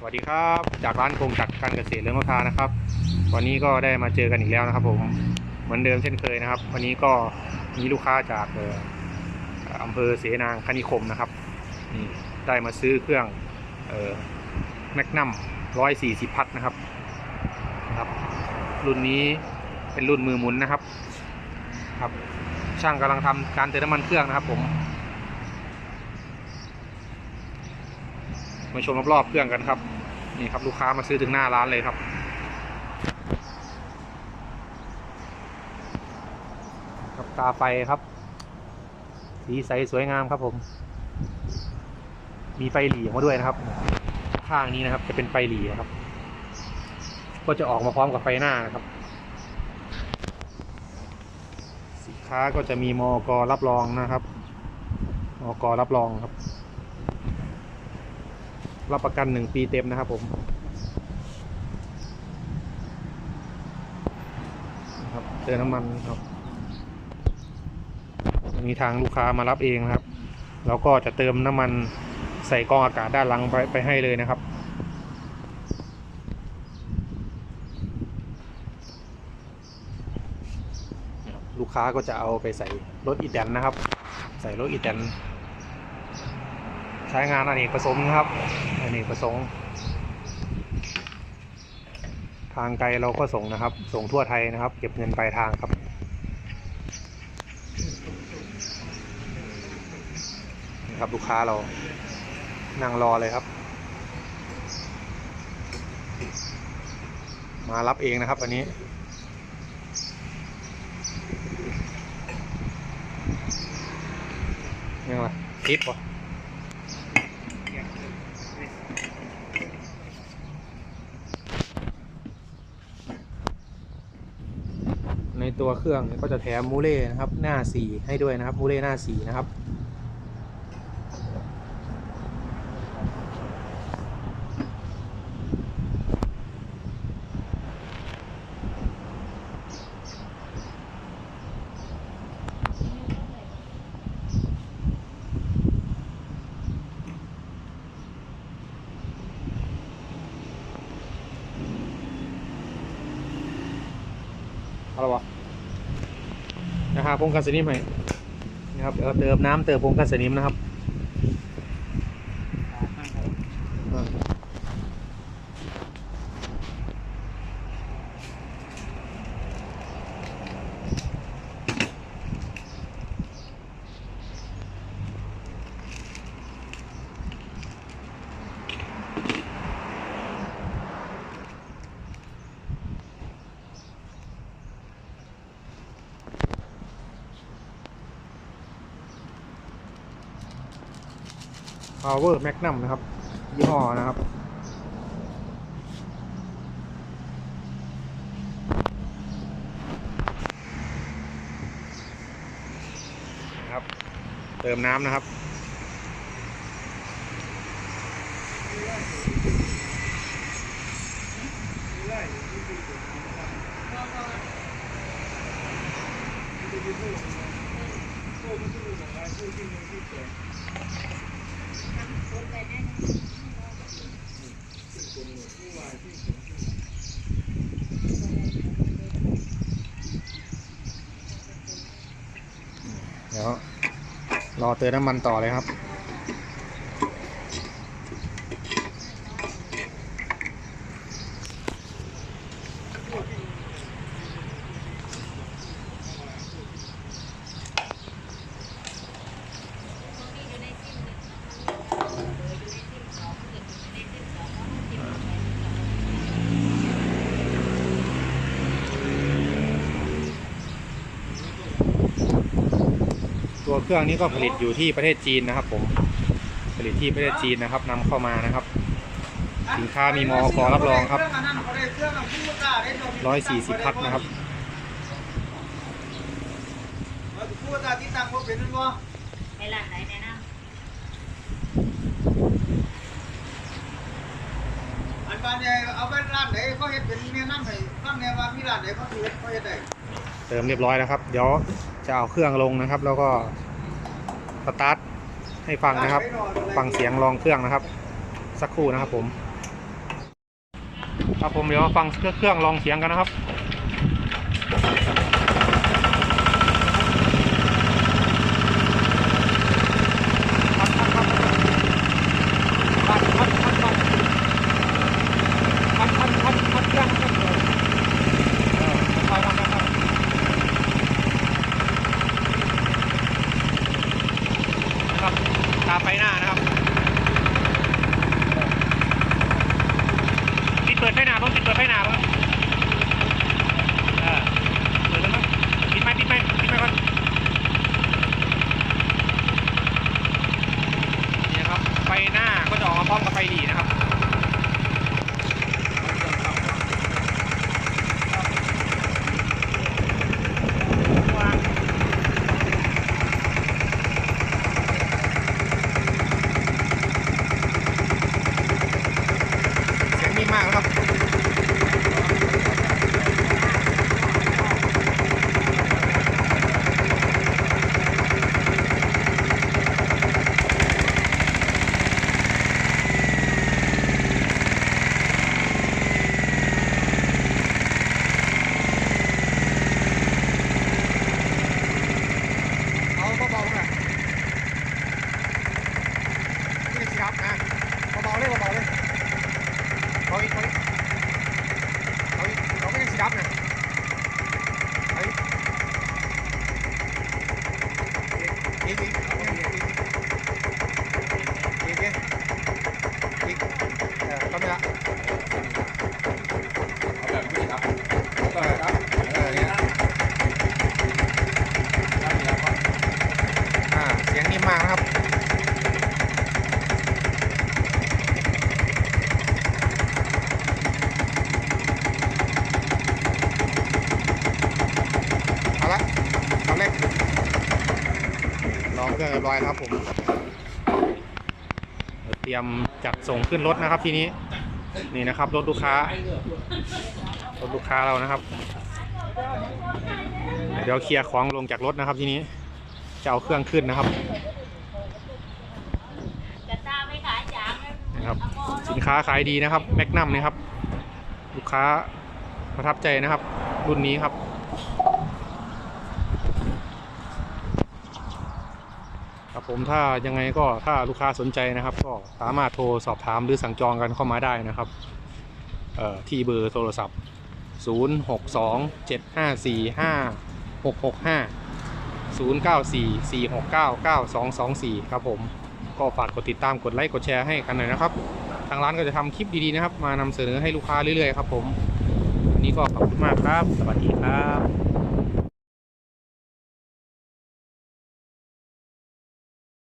สวัสดีครับ จากร้านคงจักรการเกษตรเรื่องมะพร้าวนะครับ วันนี้ก็ได้มาเจอกันอีกแล้วนะครับ ผมเหมือนเดิมเช่นเคยนะครับ วันนี้ก็มีลูกค้าจากอออำเภอเสนางคณิคมนะครับนี่ได้มาซื้อเครื่องแมกนัมร้อยสี่สิบพัทนะครับนะครับ รุ่นนี้เป็นรุ่นมือหมุนนะครับครับ ช่างกำลังทำการเติมน้ำมันเครื่องนะครับ ผม มาชมรอบๆเครื่องกันครับ นี่ครับลูกค้ามาซื้อถึงหน้าร้านเลยครับครับตาไฟครับ สีใสสวยงามครับผม มีไฟหลีออกมาด้วยนะครับ ข้างนี้นะครับจะเป็นไฟหลีนะครับ ก็จะออกมาพร้อมกับไฟหน้านะครับสินค้าก็จะมีมอกรับรองนะครับมอกรับรองครับ รับประกันหนึ่งปีเต็มนะครับผมครับเติมน้ำมันครับอันนี้ทางลูกค้ามารับเองนะครับ แล้วก็จะเติมน้ำมันใส่กองอากาศด้านหลังไปไปให้เลยนะครับลูกค้าก็จะเอาไปใส่รถอีแตนนะครับ ใส่รถอีแตน ใช้งานอเนกประสงค์นะครับอเนกประสงค์ ทางไกลเราก็ส่งนะครับ ส่งทั่วไทยนะครับ เก็บเงินปลายทางครับนี่ครับลูกค้าเรานั่งรอเลยครับ มารับเองนะครับ อันนี้ยังไงทิปวะ ตัวเครื่องก็จะแถมมูเล่นะครับ หน้าสีให้ด้วยนะครับมูเล่หน้าสีนะครับเอาละวะ นะครับพงกันสนิมให้นะครับเดี๋ยวเติมน้ำเติมพงกันสนิมนะครับอ่า พาวเวอร์แมกนัมนะครับ ยี่ห้อนะครับ นะครับ เติมน้ำนะครับเเดี๋ยวรอเติมน้ำมันต่อเลยครับ ตัวเครื่องนี้ก็ผลิตอยู่ที่ประเทศจีนนะครับ ผมผลิตที่ประเทศจีนนะครับนำเข้ามานะครับ สินค้ามีมอกรับรองครับ140พัทนะครับพูดตาที่ตังเขาเป็นนั่นบ่ในร้านไหนแนะนอันบานใหญ่เอาไปร้านไหนเขาเฮ็ดเป็นแนะนำให้ฟังแนวว่ามีร้านไหนเขาสิเฮ็ดเขาเฮ็ดได้เติมเรียบร้อยแล้วครับ เดี๋ยว จะเอาเครื่องลงนะครับ แล้วก็สตาร์ทให้ฟังนะครับ ฟังเสียงลองเครื่องนะครับ สักครู่นะครับผม ครับผมเดี๋ยวฟังเครื่องลองเสียงกันนะครับ ตามไฟหน้านะครับปิดเปิดไฟหน้าบ้างปิดเปิดไฟหน้าบ้างเออเปิดแล้วมั้งปิดไหมปิดไหมปิดไหมก่อนนี่ครับไฟหน้าก็จะออกมาพร้อมกับไฟดีนะครับเสียงมีมากนะครับ เอาเบาๆหน่อยนี่สิครับนะเบาๆเลยเบาๆเลยเอาอีกเอาอีกเอาอีกเอาไม่ใช่สิครับนะเอาอีก อีกอีกอีกอีกอีกอีกอีกเออก็ไม่ละเอาแบบนี้ครับเอาแบบนี้ครับเออเนี่ยครับนี่ครับอ่าเสียงนิ่มมากนะครับ เอาละเอาเล็ก ลองเครื่องเรียบร้อยครับผมเตรียมจัดส่งขึ้นรถนะครับทีนี้นี่นะครับรถลูกค้ารถลูกค้าเรานะครับ เดี๋ยวเคลียร์ของลงจากรถนะครับทีนี้จะเอาเครื่องขึ้นนะครับนะครับ สินค้าขายดีนะครับแมกนัมนะครับ ลูกค้าประทับใจนะครับ รุ่นนี้ครับ ครับผมถ้ายังไงก็ถ้าลูกค้าสนใจนะครับ ก็สามารถโทรสอบถามหรือสั่งจองกันเข้ามาได้นะครับเอ่อที่เบอร์โทรศัพท์ 0 6 2 7 5 4 5 6 6 5 0 9 4 4 6 9 9 2 2 4 ครับผมก็ฝากกดติดตามกดไลค์กดแชร์ให้กันหน่อยนะครับ ทางร้านก็จะทำคลิปดีๆนะครับ มานำเสนอให้ลูกค้าเรื่อยๆครับผมวันนี้ก็ขอบคุณมากครับ สวัสดีครับ